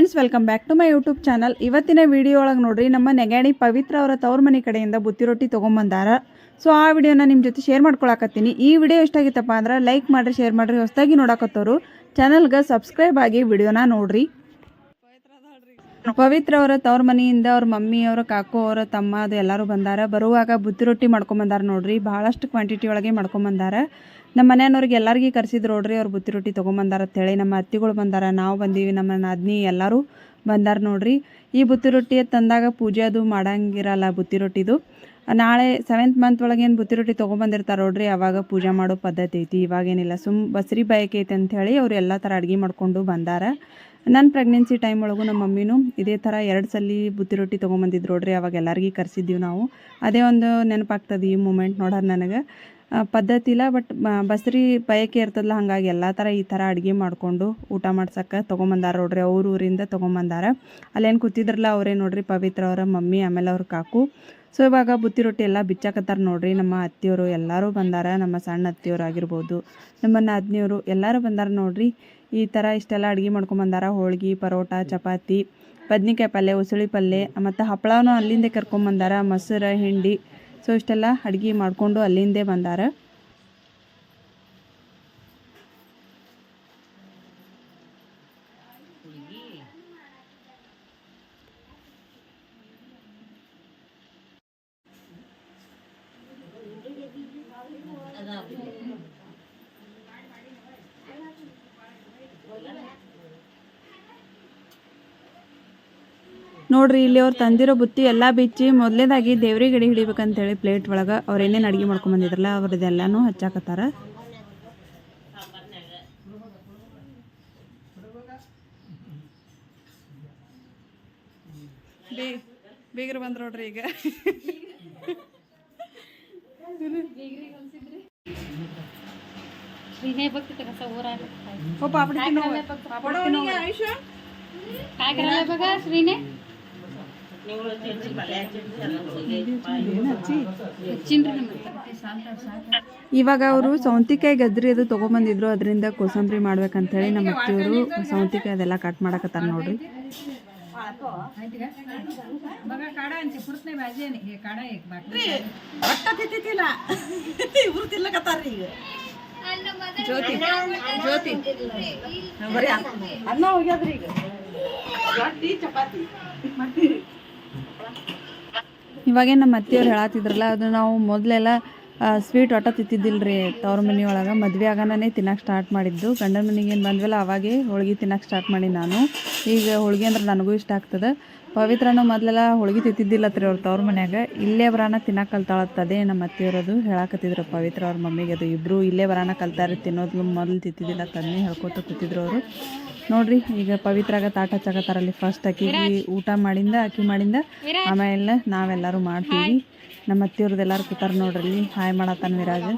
Friends welcome back to my YouTube channel ಇವತ್ತಿನ video ಒಳಗೆ ನೋಡ್ರಿ, ನಮ್ಮ ನೆಗಾಣಿ ಪವಿತ್ರ ಅವರ ತವ್ರ ಮನೆ ಕಡೆಯಿಂದ ಬುತ್ತಿ ರೊಟ್ಟಿ ತೊಗೊಂಬಂದಾರ. ಸೊ ಆ ವಿಡಿಯೋನ ನಿಮ್ಮ ಜೊತೆ ಶೇರ್ ಮಾಡ್ಕೊಳಕತ್ತೀನಿ. ಈ ವಿಡಿಯೋ ಎಷ್ಟಾಗಿತ್ತಪ್ಪ ಅಂದ್ರೆ ಲೈಕ್ ಮಾಡಿರಿ ಶೇರ್ ಮಾಡಿರಿ, ಹೊಸದಾಗಿ ನೋಡಕತ್ತವರು ಚಾನಲ್ಗೆ ಸಬ್ಸ್ಕ್ರೈಬ್ ಆಗಿ ವಿಡಿಯೋನ ನೋಡ್ರಿ. ಪವಿತ್ರ ಅವರ ತವ್ರ ಮನೆಯಿಂದ ಅವ್ರ ಮಮ್ಮಿ, ಅವರ ಕಾಕು, ಅವರ ತಮ್ಮ, ಅದು ಎಲ್ಲರೂ ಬಂದಾರ. ಬರುವಾಗ ಬುತ್ತಿ ರೊಟ್ಟಿ ಮಾಡ್ಕೊಂಬಂದಾರ ನೋಡ್ರಿ. ಭಾಳಷ್ಟು ಕ್ವಾಂಟಿಟಿ ಒಳಗೆ ಮಾಡ್ಕೊಂಬಂದಾರ. ನಮ್ಮ ಮನೆಯವ್ರಿಗೆ ಎಲ್ಲರಿಗೆ ಕರ್ಸಿದ್ರು ನೋಡ್ರಿ, ಅವ್ರು ಬುತ್ತಿ ರೊಟ್ಟಿ ತೊಗೊಂಬಂದಾರ ಅಂತೇಳಿ ನಮ್ಮ ಅತ್ತಿಗಳು ಬಂದಾರ, ನಾವು ಬಂದೀವಿ ನಮ್ಮ ನಾದ್ನಿ ಎಲ್ಲರೂ ಬಂದಾರ ನೋಡ್ರಿ. ಈ ಬುತ್ತಿ ರೊಟ್ಟಿ ತಂದಾಗ ಪೂಜೆ ಅದು ಮಾಡಂಗಿರಲ್ಲ ಬುತ್ತಿ ರೊಟ್ಟಿದು. ನಾಳೆ ಸೆವೆಂತ್ ಮಂತ್ ಒಳಗೆ ಏನು ಬುತ್ತಿ ರೊಟ್ಟಿ ತೊಗೊಂಬಂದಿರ್ತಾರೆ ನೋಡ್ರಿ, ಅವಾಗ ಪೂಜೆ ಮಾಡೋ ಪದ್ಧತಿ ಐತಿ, ಇವಾಗೇನಿಲ್ಲ. ಸುಮ್ ಬಸ್ರಿ ಬಯಕೆ ಐತೆ ಅಂಥೇಳಿ ಅವ್ರು ಎಲ್ಲ ಥರ ಅಡುಗೆ ಮಾಡ್ಕೊಂಡು ಬಂದಾರ. ನನ್ನ ಪ್ರೆಗ್ನೆನ್ಸಿ ಟೈಮ್ ಒಳಗೂ ನಮ್ಮ ಮಮ್ಮಿನೂ ಇದೇ ಥರ ಎರಡು ಸಲ ಬುತ್ತಿ ರೊಟ್ಟಿ ತೊಗೊಂಬಂದಿದ್ರು ನೋಡ್ರಿ, ಅವಾಗ ಎಲ್ಲರಿಗೂ ಕರೆಸಿದ್ದೀವಿ ನಾವು. ಅದೇ ಒಂದು ನೆನಪಾಗ್ತದೆ ಈ ಮೂಮೆಂಟ್ ನೋಡೋರು ನನಗೆ. ಪದ್ಧತಿ ಇಲ್ಲ ಬಟ್ ಬಸ್ರಿ ಬಯಕೆ ಇರ್ತದಲ್ಲ ಹಾಗಾಗಿ ಎಲ್ಲ ಥರ ಈ ಥರ ಅಡುಗೆ ಮಾಡಿಕೊಂಡು ಊಟ ಮಾಡ್ಸಕ್ಕೆ ತೊಗೊಂಬಂದಾರ ನೋಡ್ರಿ, ಅವ್ರ ಊರಿಂದ ತೊಗೊಂಬಂದಾರ. ಅಲ್ಲೇನು ಕೂತಿದ್ರಲ್ಲ ಅವರೇ ನೋಡ್ರಿ, ಪವಿತ್ರ ಅವರ ಮಮ್ಮಿ, ಆಮೇಲೆ ಅವ್ರ ಕಾಕು. ಸೊ ಇವಾಗ ಬುತ್ತಿ ರೊಟ್ಟಿ ಎಲ್ಲ ಬಿಚ್ಚಾಕತ್ತಾರ ನೋಡ್ರಿ, ನಮ್ಮ ಅತ್ತಿಯವರು ಎಲ್ಲರೂ ಬಂದಾರ, ನಮ್ಮ ಸಣ್ಣ ಅತ್ತಿಯವರು ಆಗಿರ್ಬೋದು, ನಮ್ಮ ನಾದ್ನಿಯವರು ಎಲ್ಲರೂ ಬಂದಾರ ನೋಡ್ರಿ. ಈ ಥರ ಇಷ್ಟೆಲ್ಲ ಅಡುಗೆ ಮಾಡ್ಕೊಂಬಂದಾರ, ಹೋಳ್ಗೆ, ಪರೋಟ, ಚಪಾತಿ, ಬದ್ನಿಕಾಯಿ ಪಲ್ಯ, ಉಸುಳಿ ಪಲ್ಯ, ಮತ್ತು ಹಪ್ಪಳನೂ ಅಲ್ಲಿಂದೇ ಕರ್ಕೊಂಬಂದಾರ, ಮೊಸರು, ಹಿಂಡಿ. ಸೊ ಇಷ್ಟೆಲ್ಲ ಅಡುಗೆ ಮಾಡಿಕೊಂಡು ಅಲ್ಲಿಂದೇ ಬಂದಾರ. ನೋಡ್ರಿ ಇಲ್ಲಿ ಅವ್ರು ತಂದಿರೋ ಬುತ್ತಿ ಎಲ್ಲ ಬಿಚ್ಚಿ ಮೊದಲೇದಾಗಿ ದೇವ್ರಿಗೆ ಗಡಿ ಹಿಡಿಬೇಕಂತೇಳಿ ಪ್ಲೇಟ್ ಒಳಗೆ ಅವ್ರು ಏನೇನು ಅಡುಗೆ ಮಾಡ್ಕೊಂಬಂದಿದ್ರಲ್ಲ ಅವ್ರದ್ದೆಲ್ಲನೂ ಹಚ್ಚಾಕತ್ತಾರ. ಬೇಗ ಬಂದ್ರು ನೋಡ್ರಿ ಈಗ. ಓ ಪಾಪಡಿ ಪಾಪಡಿ ಆಯುಷ ಕಾಕರಲ್ಲ ಶ್ರೀನೇ? ಇವಾಗ ಅವರು ಸೌಂತಿಕಾಯಿ ಗದ್ರಿ ಅದು ತಗೊಂಡ್ಬಂದಿದ್ರು ಅದರಿಂದ ಕೋಸಂಬರಿ ಮಾಡ್ಬೇಕಂತ ಹೇಳಿ ನಮ್ಮ ಅತ್ತಿಯವರು ಸೌಂತಿಕಾಯಿ ಅದೆಲ್ಲ ಕಟ್ ಮಾಡಕತ್ತಾರ ನೋಡ್ರಿ. ಅನ್ನ ಹೋಗ್ಯಾದ್ರಿ ಈಗ. ಚಪಾತಿ. ಇವಾಗೇನು ನಮ್ಮ ಅತ್ತಿಯವ್ರು ಹೇಳತ್ತಿದ್ರಲ್ಲ ಅದು ನಾವು ಮೊದಲೆಲ್ಲ ಸ್ವೀಟ್ ಒಟ್ಟ ತಿಂತಿದ್ದಿಲ್ರಿ ತವ್ರ ಮನೆಯೊಳಗೆ ಮದುವೆ ಆಗನೇ ತಿನ್ನಕ್ಕೆ ಸ್ಟಾರ್ಟ್ ಮಾಡಿದ್ದು. ಗಂಡನ ಮನೆಗೆ ಏನು ಬಂದ್ವಲ್ಲ, ಅವಾಗೇ ಹೋಳಿಗೆ ತಿನ್ನಕ್ಕೆ ಸ್ಟಾರ್ಟ್ ಮಾಡಿ ನಾನು. ಈಗ ಹೋಳಿಗೆ ಅಂದ್ರೆ ನನಗೂ ಇಷ್ಟ ಆಗ್ತದೆ. ಪವಿತ್ರನೂ ಮೊದಲೆಲ್ಲ ಹೋಳ್ಗೆ ತಿಂತಿದ್ದಿಲ್ಲತ್ರಿ ಅವ್ರ ತವ್ರ ಮನ್ಯಾಗ. ಇಲ್ಲೇ ಬರಾನ ತಿನ್ನಕ್ಕೆ ಕಲ್ತಾಳತ್ತದೇ ನಮ್ಮ ಅತ್ತೆಯವರದು. ಹೇಳಾಕತ್ತಿದ್ರು ಪವಿತ್ರ ಅವ್ರ ಮಮ್ಮಿಗೆ ಅದು ಇಬ್ಬರು ಇಲ್ಲೇ ಬರಾನ ಕಲ್ತಾರೆ ತಿನ್ನೋದ್ಲು ಮೊದಲು ತಿಂತಿದ್ದಿಲ್ಲ ತನ್ನೇ ಹೇಳ್ಕೊತ ಕೂತಿದ್ರು ಅವರು. ನೋಡ್ರಿ, ಈಗ ಪವಿತ್ರಾಗ ತಾಟ ಹಚ್ಚಾಕತ್ತಾರಲ್ಲಿ ಫಸ್ಟ್ ಅಕ್ಕಿಗೆ ಊಟ ಮಾಡಿಂದ, ಅಕ್ಕಿ ಮಾಡಿಂದ, ಆಮೇಲೆ ನಾವೆಲ್ಲರೂ ಮಾಡ್ತೀವಿ. ನಮ್ಮ ಅತ್ತೆಯವ್ರದ್ದು ಎಲ್ಲರೂ ಕೂತಾರ ನೋಡ್ರಿ ಹಾಯ್ ಮಾಡತ್ತಾನ ವಿರಾಜ್.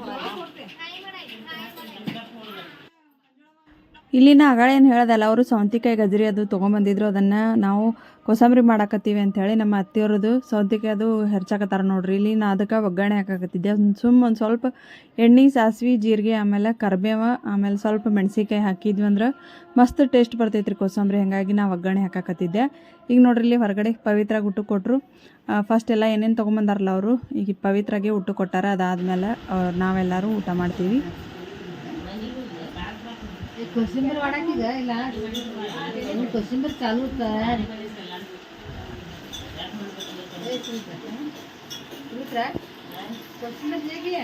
ಇಲ್ಲಿನ ಅಗಳೆ ಏನು ಹೇಳ್ದಲ್ಲ, ಅವರು ಸೌಂತಿಕಾಯಿ ಗಜ್ರಿ ಅದು ತೊಗೊಂಬಂದಿದ್ರು, ಅದನ್ನು ನಾವು ಕೋಸಂಬರಿ ಮಾಡಾಕತ್ತೀವಿ ಅಂಥೇಳಿ ನಮ್ಮ ಅತ್ತೆಯವ್ರದ್ದು ಸೌಂತಿಕಾಯಿ ಅದು ಹೆರ್ಚಾಕತ್ತಾರ ನೋಡ್ರಿ. ಇಲ್ಲಿ ನಾ ಅದಕ್ಕೆ ಒಗ್ಗರಣೆ ಹಾಕಾಕತ್ತಿದ್ದೆ. ಒಂದು ಸುಮ್ಮ ಒಂದು ಸ್ವಲ್ಪ ಎಣ್ಣೆ, ಸಾಸಿವೆ, ಜೀರಿಗೆ, ಆಮೇಲೆ ಕರ್ಬೇವ, ಆಮೇಲೆ ಸ್ವಲ್ಪ ಮೆಣಸಿನ್ಕಾಯಿ ಹಾಕಿದ್ವಿ ಅಂದ್ರೆ ಮಸ್ತ್ ಟೇಸ್ಟ್ ಬರ್ತೈತ್ರಿ ಕೋಸಂಬರಿ. ಹಾಗಾಗಿ ನಾವು ಒಗ್ಗರಣೆ ಹಾಕಾಕತ್ತಿದ್ದೆ. ಈಗ ನೋಡ್ರಿ ಇಲ್ಲಿ ಹೊರಗಡೆ ಪವಿತ್ರಾಗ ಊಟ ಕೊಟ್ಟರು ಫಸ್ಟ್ ಎಲ್ಲ ಏನೇನು ತೊಗೊಂಬಂದಾರಲ್ಲ ಅವರು, ಈಗ ಪವಿತ್ರಾಗೆ ಊಟ ಕೊಟ್ಟಾರ, ಅದಾದಮೇಲೆ ನಾವೆಲ್ಲರೂ ಊಟ ಮಾಡ್ತೀವಿ. ಕೊಸಿಂಬರಿ ಮಾಡಾಕೀಗ ಇಲ್ಲ ಇನ್ನು ಕೊಸಿಂಬರಿ ಚಾಲು ತಯಾರಿ ಕೊಸಿಂಬರಿ ಹೇಗೆ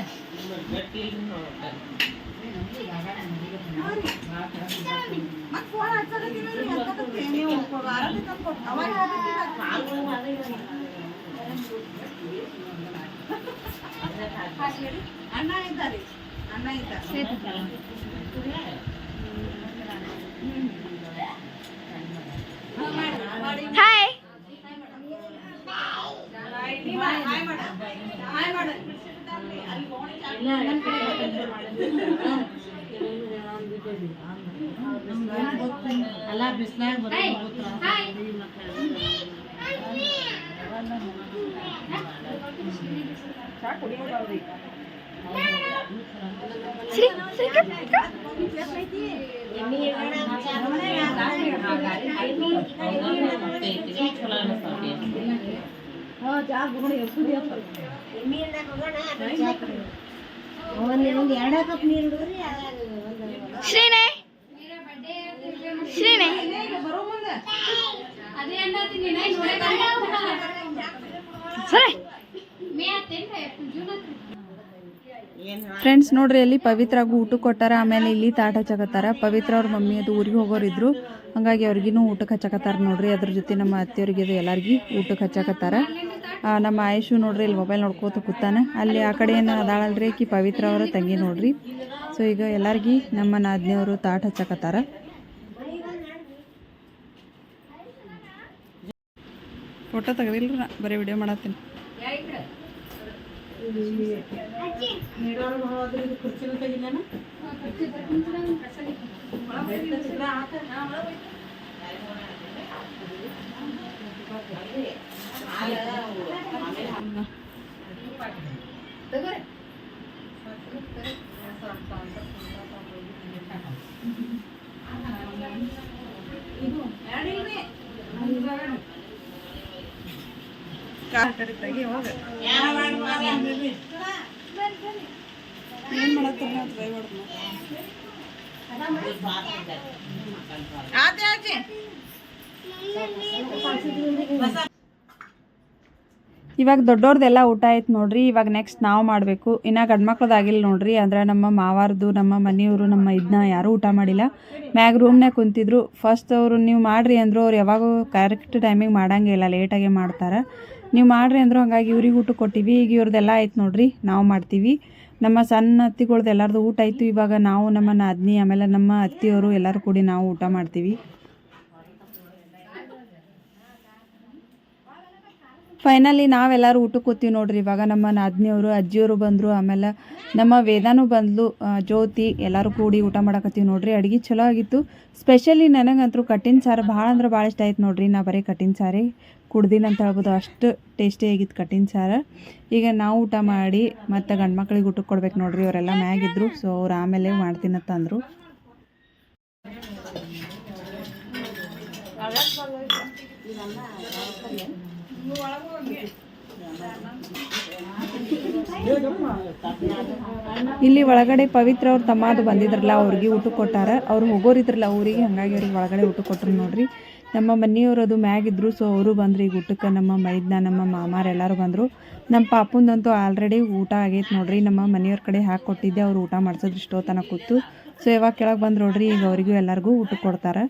ಅಣ್ಣ ಇದ್ದಾರೆ ಅಣ್ಣ ಇದ್ದಾರೆ ಅಲ್ಲ ಬಿಸ್ಲಾಗ ಚಾ ಕುಡಿಯೋದವ್ರಿ ಒಂದು ಎರಡು ಕಪ್ ನೀರು ಹಿಡಿದ್ರಿ ಶ್ರೀನೇ ಶ್ರೀನೇ ಅದೇ ಅನ್ನತ್ತೀನಿ ಸರಿ ಮೇ ಹತ್ತೇನ್ರಿ ಜೂನ್ ಹತ್ತು ಫ್ರೆಂಡ್ಸ್ ನೋಡ್ರಿ, ಅಲ್ಲಿ ಪವಿತ್ರಾಗೂ ಊಟಕ್ಕೆ ಕೊಟ್ಟಾರ, ಆಮೇಲೆ ಇಲ್ಲಿ ತಾಟ ಹಚ್ಚಕತ್ತಾರ ಪವಿತ್ರ ಅವ್ರ ಮಮ್ಮಿ ಅದು ಊರಿಗೆ ಹೋಗೋರಿದ್ರು. ಹಂಗಾಗಿ ಅವ್ರಿಗಿನೂ ಊಟಕ್ಕೆ ಹಚ್ಚಕತ್ತಾರ ನೋಡ್ರಿ. ಅದ್ರ ಜೊತೆ ನಮ್ಮ ಅತ್ತೆಯವ್ರಿಗೆ ಅದು ಎಲ್ಲರಿಗೂ ಊಟಕ್ಕೆ ಹಚ್ಚಕತ್ತಾರ ನಮ್ಮ ಆಯುಷು ನೋಡ್ರಿ ಇಲ್ಲಿ ಮೊಬೈಲ್ ನೋಡ್ಕೋತ ಕೂತಾನೆ. ಅಲ್ಲಿ ಆ ಕಡೆ ಏನು ಅದಾಳಲ್ರಿ ಕಿ ಪವಿತ್ರ ಅವರ ತಂಗಿ ನೋಡ್ರಿ. ಸೊ ಈಗ ಎಲ್ಲರಿಗೂ ನಮ್ಮ ನಾದ್ನಿಯವರು ತಾಟ ಹಚ್ಚಕತ್ತಾರ. ಫೋಟೋ ತೆಗೆದಿಲ್ರಿ ಬರೀ ವಿಡಿಯೋ ಮಾಡತ್ತೀನಿ. ಏನು ಮಾಡತ್ತೀರಿ ನಾವು ಟ್ರೈ ಮಾಡೋದು ಇವಾಗ ದೊಡ್ಡವ್ರದ್ದೆಲ್ಲ ಊಟ ಆಯ್ತು ನೋಡ್ರಿ, ಇವಾಗ ನೆಕ್ಸ್ಟ್ ನಾವು ಮಾಡಬೇಕು. ಇನ್ನು ಗಂಡ್ಮಕ್ಳದ್ದು ಆಗಿಲ್ಲ ನೋಡ್ರಿ ಅಂದ್ರೆ ನಮ್ಮ ಮಾವಾರದು, ನಮ್ಮ ಮನೆಯವರು, ನಮ್ಮ ಇದನ್ನ ಯಾರೂ ಊಟ ಮಾಡಿಲ್ಲ. ಮ್ಯಾಗ ರೂಮ್ನಾಗ ಕುಂತಿದ್ರು. ಫಸ್ಟ್ ಅವರು ನೀವು ಮಾಡ್ರಿ ಅಂದರು, ಅವ್ರು ಯಾವಾಗೂ ಕರೆಕ್ಟ್ ಟೈಮಿಗೆ ಮಾಡಂಗೇ ಇಲ್ಲ ಲೇಟಾಗೆ ಮಾಡ್ತಾರೆ. ನೀವು ಮಾಡ್ರಿ ಅಂದರು ಹಂಗಾಗಿ ಇವ್ರಿಗೆ ಊಟ ಕೊಟ್ಟಿವಿ. ಈಗ ಇವ್ರದ್ದೆಲ್ಲ ಆಯ್ತು ನೋಡ್ರಿ, ನಾವು ಮಾಡ್ತೀವಿ. ನಮ್ಮ ಸಣ್ಣ ಅತ್ತಿಗಳ್ದು ಎಲ್ಲರದು ಊಟ ಆಯಿತು. ಇವಾಗ ನಾವು ನಮ್ಮ ನಾದಿನಿ ಆಮೇಲೆ ನಮ್ಮ ಅತ್ತಿಯವರು ಎಲ್ಲರೂ ಕೂಡಿ ನಾವು ಊಟ ಮಾಡ್ತೀವಿ. ಫೈನಲಿ ನಾವೆಲ್ಲರೂ ಊಟಕ್ಕೆ ಕೂತೀವಿ ನೋಡ್ರಿ. ಇವಾಗ ನಮ್ಮ ನಾದ್ನಿಯವರು ಅಜ್ಜಿಯವರು ಬಂದರು, ಆಮೇಲೆ ನಮ್ಮ ವೇದಾನು ಬಂದ್ಲು ಜ್ಯೋತಿ, ಎಲ್ಲರೂ ಕೂಡಿ ಊಟ ಮಾಡಕತ್ತೀವಿ ನೋಡ್ರಿ. ಅಡುಗೆ ಚಲೋ ಆಗಿತ್ತು. ಸ್ಪೆಷಲಿ ನನಗಂತೂ ಕಟ್ಟಿನ ಸಾರು ಭಾಳ ಅಂದ್ರೆ ಭಾಳ ಇಷ್ಟ ಆಯ್ತು ನೋಡ್ರಿ. ನಾ ಬರೀ ಕಟ್ಟಿನ ಸಾರೇ. ಕುಡ್ದಿನ ಅಂತ ಹೇಳ್ಬೋದು. ಅಷ್ಟು ಟೇಸ್ಟಿ ಆಗಿತ್ತು ಕಟ್ಟಿನ ಸಾರು. ಈಗ ನಾವು ಊಟ ಮಾಡಿ ಮತ್ತು ಗಂಡು ಮಕ್ಳಿಗೆ ಊಟಕ್ಕೆ ಕೊಡ್ಬೇಕು ನೋಡ್ರಿ. ಅವರೆಲ್ಲ ಮ್ಯಾಗಿದ್ರು ಸೊ ಅವ್ರು ಆಮೇಲೆ ಮಾಡ್ತೀನಂತ ಅಂದರು. ಇಲ್ಲಿ ಒಳಗಡೆ ಪವಿತ್ರ ಅವ್ರ ತಮ್ಮ ಅದು ಬಂದಿದ್ರಲ್ಲ, ಅವ್ರಿಗೆ ಊಟ ಕೊಟ್ಟಾರ. ಅವ್ರು ಹೋಗೋರಿದ್ರಲ್ಲ ಊರಿಗೆ, ಹಂಗಾಗಿ ಅವ್ರಿಗೆ ಒಳಗಡೆ ಊಟ ಕೊಟ್ರು ನೋಡ್ರಿ. ನಮ್ಮ ಮನೆಯವರು ಅದು ಮ್ಯಾಗಿದ್ರು ಸೊ ಅವರು ಬಂದರು ಈಗ ಊಟಕ್ಕೆ. ನಮ್ಮ ಮೈದ್ನ, ನಮ್ಮ ಮಾಮಾರ್ ಎಲ್ಲರೂ ಬಂದರು. ನಮ್ಮ ಪಾಪುಂದಂತೂ ಆಲ್ರೆಡಿ ಊಟ ಆಗೈತೆ ನೋಡ್ರಿ. ನಮ್ಮ ಮನೆಯವ್ರ ಕಡೆ ಹಾಕಿ ಕೊಟ್ಟಿದ್ದೆ, ಅವ್ರು ಊಟ ಮಾಡ್ಸೋದು ಇಷ್ಟೋ ತನಕ ಕೂತು. ಸೊ ಯಾವಾಗ ಕೆಳಗೆ ಬಂದು ನೋಡ್ರಿ, ಈಗ ಅವರಿಗೂ ಎಲ್ಲರಿಗೂ ಊಟ ಕೊಡ್ತಾರೆ.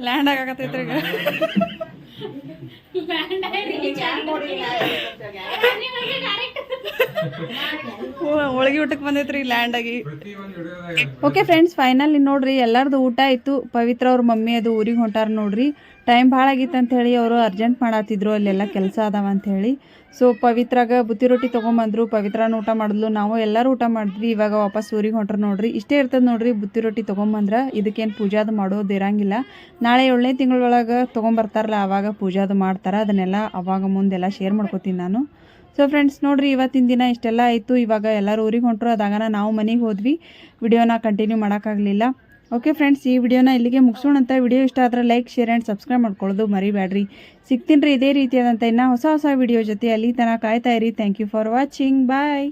ಲ್ಯಾಂಡ್ ಆಗಾಕತ್ತೈತ್ರಿ ಈಗ ಹೋಳಿಗೆ ಊಟಕ್ಕೆ ಬಂದೈತ್ರಿ ಲ್ಯಾಂಡ್ ಆಗಿ. ಓಕೆ ಫ್ರೆಂಡ್ಸ್ ಫೈನಲ್ ನೋಡ್ರಿ ಎಲ್ಲಾರ್ದು ಊಟ ಆಯ್ತು. ಪವಿತ್ರ ಅವ್ರ ಮಮ್ಮಿ ಅದು ಊರಿಗೆ ಹೊಂಟಾರ ನೋಡ್ರಿ. ಟೈಮ್ ಭಾಳ ಆಗಿತ್ತು ಅಂತ ಹೇಳಿ ಅವರು ಅರ್ಜೆಂಟ್ ಮಾಡತ್ತಿದ್ರು ಅಲ್ಲೆಲ್ಲ ಕೆಲಸ ಅದಾವ ಹೇಳಿ. ಸೊ ಪವಿತ್ರಾಗ ಬುತ್ತಿ ರೊಟ್ಟಿ ತೊಗೊಂಬಂದ್ರು, ಪವಿತ್ರನ ಊಟ ಮಾಡಿದ್ಲು. ನಾವು ಎಲ್ಲರೂ ಊಟ ಮಾಡಿದ್ವಿ, ಇವಾಗ ವಾಪಸ್ ಊರಿಗೆ ಹೊಂಟ್ರೆ ನೋಡ್ರಿ. ಇಷ್ಟೇ ಇರ್ತದೆ ನೋಡ್ರಿ ಬುತ್ತಿ ರೊಟ್ಟಿ ತೊಗೊಂಬಂದ್ರೆ, ಇದಕ್ಕೇನು ಪೂಜಾದು ಮಾಡೋದು ಇರಂಗಿಲ್ಲ. ನಾಳೆ ಏಳನೇ ತಿಂಗಳೊಳಗೆ ತೊಗೊಂಬರ್ತಾರಲ್ಲ ಆವಾಗ ಪೂಜಾದು ಮಾಡ್ತಾರೆ. ಅದನ್ನೆಲ್ಲ ಅವಾಗ ಮುಂದೆಲ್ಲ ಶೇರ್ ಮಾಡ್ಕೋತೀನಿ ನಾನು. ಸೊ ಫ್ರೆಂಡ್ಸ್ ನೋಡ್ರಿ ಇವತ್ತಿನ ದಿನ ಇಷ್ಟೆಲ್ಲ ಆಯಿತು. ಇವಾಗ ಎಲ್ಲರೂ ಊರಿಗೆ ಹೊಂಟರು, ಅದಾಗನ ನಾವು ಮನೆಗೆ ಹೋದ್ವಿ. ವಿಡಿಯೋನ ಕಂಟಿನ್ಯೂ ಮಾಡೋಕ್ಕಾಗಲಿಲ್ಲ ಓಕೆ ಫ್ರೆಂಡ್ಸ್ ಈ ವಿಡಿಯೋನ ಇಲ್ಲಿಗೆ ಮುಗಿಸೋಣ ಅಂತ. ವಿಡಿಯೋ ಇಷ್ಟ ಆದರೆ ಲೈಕ್ ಶೇರ್ ಆ್ಯಂಡ್ ಸಬ್ಸ್ಕ್ರೈಬ್ ಮಾಡ್ಕೊಳ್ಳೋದು ಮರಿಬೇಡ್ರಿ. ಸಿಗ್ತೀನಿ ರೀ ಇದೇ ರೀತಿಯಾದಂಥ ಇನ್ನೂ ಹೊಸ ಹೊಸ ವಿಡಿಯೋ ಜೊತೆ. ಅಲ್ಲಿ ತನಕ ಕಾಯ್ತಾ thank you for watching bye